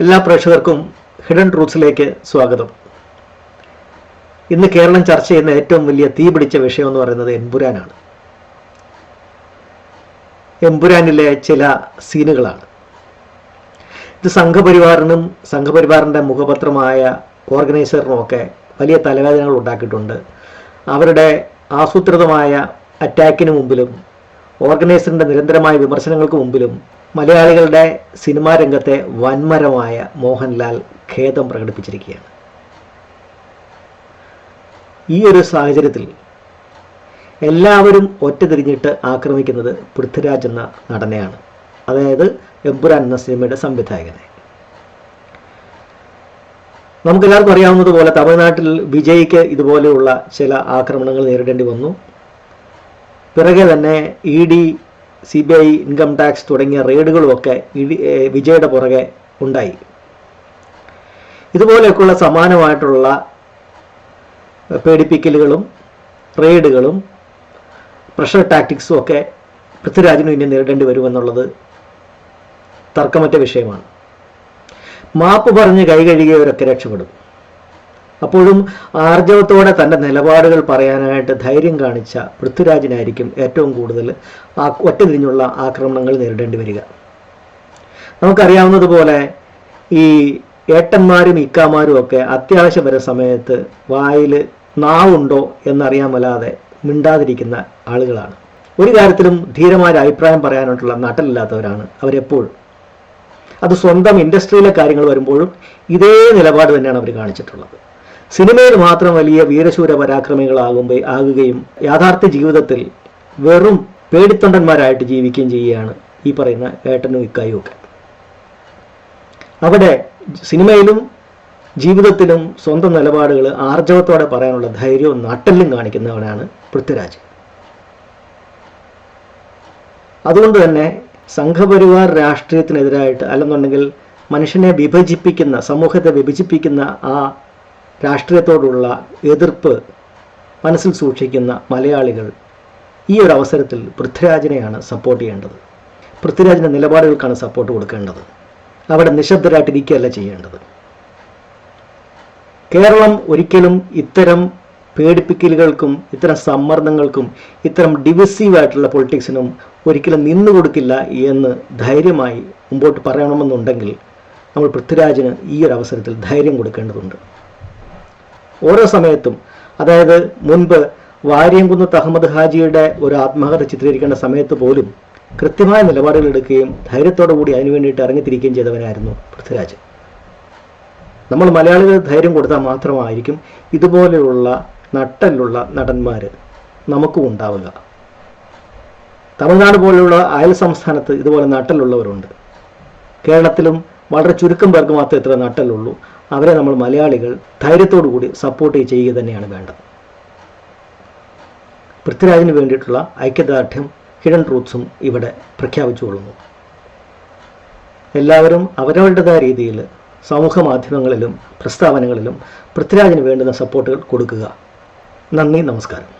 എല്ലാ പ്രേക്ഷകർക്കും ഹിഡൻ റൂട്ട്സിലേക്ക് സ്വാഗതം. ഇന്ന് കേരളം ചർച്ച ചെയ്യുന്ന ഏറ്റവും വലിയ തീ പിടിച്ച വിഷയം എന്ന് പറയുന്നത് എമ്പുരാനാണ്. എമ്പുരാനിലെ ചില സീനുകളാണ്. ഇത് സംഘപരിവാറിനും സംഘപരിവാറിന്റെ മുഖപത്രമായ ഓർഗനൈസറിനുമൊക്കെ വലിയ തലവേദനകൾ ഉണ്ടാക്കിയിട്ടുണ്ട്. അവരുടെ ആസൂത്രിതമായ അറ്റാക്കിന് മുമ്പിലും ഓർഗനൈസറിന്റെ നിരന്തരമായ വിമർശനങ്ങൾക്ക് മുമ്പിലും മലയാളികളുടെ സിനിമാ രംഗത്തെ വൻമരമായ മോഹൻലാൽ ഖേദം പ്രകടിപ്പിച്ചിരിക്കുകയാണ്. ഈ ഒരു സാഹചര്യത്തിൽ എല്ലാവരും ഒറ്റ തിരിഞ്ഞിട്ട് ആക്രമിക്കുന്നത് പൃഥ്വിരാജ് എന്ന നടനെയാണ്. അതായത് എമ്പുരാൻ എന്ന സിനിമയുടെ സംവിധായകനെ നമുക്കെല്ലാവർക്കും അറിയാവുന്നതുപോലെ തമിഴ്നാട്ടിൽ വിജയ്ക്ക് ഇതുപോലെയുള്ള ചില ആക്രമണങ്ങൾ നേരിടേണ്ടി വന്നു. പിറകെ തന്നെ E D C B I income tax തുടങ്ങിയ റെയ്ഡുകളുമൊക്കെ വിജയുടെ പുറകെ ഉണ്ടായി. ഇതുപോലെയൊക്കെയുള്ള സമാനമായിട്ടുള്ള പേടിപ്പിക്കലുകളും റെയ്ഡുകളും പ്രഷർ ടാക്ടിക്സും ഒക്കെ പൃഥ്വിരാജിനും ഇനി നേരിടേണ്ടി വരുമെന്നുള്ളത് തർക്കമറ്റ വിഷയമാണ്. മാപ്പ് പറഞ്ഞ് കൈ കഴുകിയവരൊക്കെ രക്ഷപ്പെടും. അപ്പോഴും ആർജവത്തോടെ തന്റെ നിലപാടുകൾ പറയാനായിട്ട് ധൈര്യം കാണിച്ച പൃഥ്വിരാജിനായിരിക്കും ഏറ്റവും കൂടുതൽ ആ ഒറ്റതിരിഞ്ഞുള്ള ആക്രമണങ്ങൾ നേരിടേണ്ടി വരിക. നമുക്കറിയാവുന്നതുപോലെ ഈ ഏട്ടന്മാരും ഇക്കാമാരും ഒക്കെ അത്യാവശ്യം വരെ സമയത്ത് വായിൽ നാവുണ്ടോ എന്നറിയാൻ വല്ലാതെ മിണ്ടാതിരിക്കുന്ന ആളുകളാണ്. ഒരു കാര്യത്തിലും ധീരമായ അഭിപ്രായം പറയാനായിട്ടുള്ള നട്ടലില്ലാത്തവരാണ് അവരെപ്പോഴും. അത് സ്വന്തം ഇൻഡസ്ട്രിയിലെ കാര്യങ്ങൾ വരുമ്പോഴും ഇതേ നിലപാട് തന്നെയാണ് അവർ കാണിച്ചിട്ടുള്ളത്. സിനിമയിൽ മാത്രം വലിയ വീരശൂര പരാക്രമികളാകുമ്പോൾ ആകുകയും യാഥാർത്ഥ്യ ജീവിതത്തിൽ വെറും പേടിത്തൊണ്ടന്മാരായിട്ട് ജീവിക്കുകയും ചെയ്യുകയാണ് ഈ പറയുന്ന ഏട്ടനും ഇക്കായും ഒക്കെ. അവിടെ സിനിമയിലും ജീവിതത്തിലും സ്വന്തം നിലപാടുകൾ ആർജവത്തോടെ പറയാനുള്ള ധൈര്യവും നട്ടെല്ലും കാണിക്കുന്നവനാണ് പൃഥ്വിരാജ്. അതുകൊണ്ട് തന്നെ സംഘപരിവാർ രാഷ്ട്രീയത്തിനെതിരായിട്ട് അല്ലെന്നുണ്ടെങ്കിൽ മനുഷ്യനെ വിഭജിപ്പിക്കുന്ന സമൂഹത്തെ വിഭജിപ്പിക്കുന്ന ആ രാഷ്ട്രീയത്തോടുള്ള എതിർപ്പ് മനസ്സിൽ സൂക്ഷിക്കുന്ന മലയാളികൾ ഈ ഒരു അവസരത്തിൽ പൃഥ്വിരാജിനെയാണ് സപ്പോർട്ട് ചെയ്യേണ്ടത്. പൃഥ്വിരാജിന്റെ നിലപാടുകൾക്കാണ് സപ്പോർട്ട് കൊടുക്കേണ്ടത്. അവിടെ നിശബ്ദരായിട്ടിരിക്കുകയല്ല ചെയ്യേണ്ടത്. കേരളം ഒരിക്കലും ഇത്തരം പേടിപ്പിക്കലുകൾക്കും ഇത്തരം സമ്മർദ്ദങ്ങൾക്കും ഇത്തരം ഡിവിസീവ് ആയിട്ടുള്ള പൊളിറ്റിക്സിനും ഒരിക്കലും നിന്നു കൊടുക്കില്ല എന്ന് ധൈര്യമായി മുമ്പോട്ട് പറയണമെന്നുണ്ടെങ്കിൽ നമ്മൾ പൃഥ്വിരാജിന് ഈ ഒരു അവസരത്തിൽ ധൈര്യം കൊടുക്കേണ്ടതുണ്ട്. ഓരോ സമയത്തും അതായത് മുൻപ് വാര്യംകുന്നത്ത് അഹമ്മദ് ഹാജിയുടെ ഒരു ആത്മഹത്യ ചിത്രീകരിക്കേണ്ട സമയത്ത് പോലും കൃത്യമായ നിലപാടുകൾ എടുക്കുകയും ധൈര്യത്തോടു കൂടി അതിനു വേണ്ടിയിട്ട് ഇറങ്ങിത്തിരിക്കുകയും ചെയ്തവനായിരുന്നു പൃഥ്വിരാജ്. നമ്മൾ മലയാളികൾ ധൈര്യം കൊടുത്താൽ മാത്രമായിരിക്കും ഇതുപോലെയുള്ള നട്ടലുള്ള നടന്മാർ നമുക്കും ഉണ്ടാവുക. തമിഴ്നാട് പോലെയുള്ള അയൽ സംസ്ഥാനത്ത് ഇതുപോലെ നട്ടലുള്ളവരുണ്ട്. കേരളത്തിലും വളരെ ചുരുക്കം പേർക്ക് മാത്രമേ ഇത്ര നട്ടലുള്ളൂ. അവരെ നമ്മൾ മലയാളികൾ ധൈര്യത്തോടു കൂടി സപ്പോർട്ട് ചെയ്യുക തന്നെയാണ് വേണ്ടത്. പൃഥ്വിരാജിന് വേണ്ടിയിട്ടുള്ള ഐക്യദാർഢ്യം ഹിഡൻ ട്രൂത്ത്സും ഇവിടെ പ്രഖ്യാപിച്ചു കൊള്ളുന്നു. എല്ലാവരും അവരവരുടേതായ രീതിയിൽ സമൂഹ മാധ്യമങ്ങളിലും പ്രസ്താവനകളിലും പൃഥ്വിരാജിന് വേണ്ടുന്ന സപ്പോർട്ടുകൾ കൊടുക്കുക. നന്ദി നമസ്കാരം.